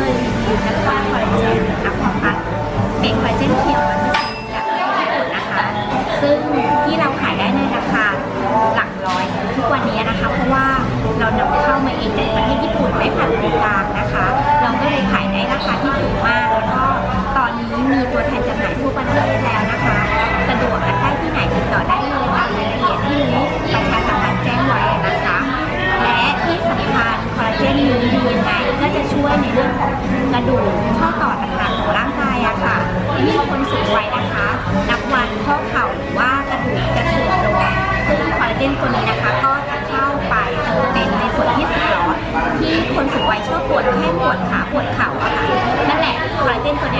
แล้วก็คอลลาเจนอะควาพัทเป็นคอลลาเจนเขียวร้อยเปอร์เซ็นจากประเทศญี่ปุ่นนะคะ ซึ่งที่เราขายได้ในราคาหลักร้อยทุกวันนี้นะคะ เพราะว่าเรานำเข้ามาเองจากประเทศญี่ปุ่นไม่ผ่านตัวกลางนะคะ เรื่องของกระดูกข้อต่อต่างๆของร่างกายอะค่ะยิ่งคนสูงวัยนะคะ นับวันข้อเข่าหรือว่ากระดูกจะเสื่อมลงซึ่งคอลลาเจนตัวนี้นะคะ ก็จะเข้าไปเติมเต็มในส่วนที่เสียที่คนสูงวัยชอบปวดแค่ปวดขาปวดเข่าอะค่ะนั่นแหละคอลลาเจนตัวนี้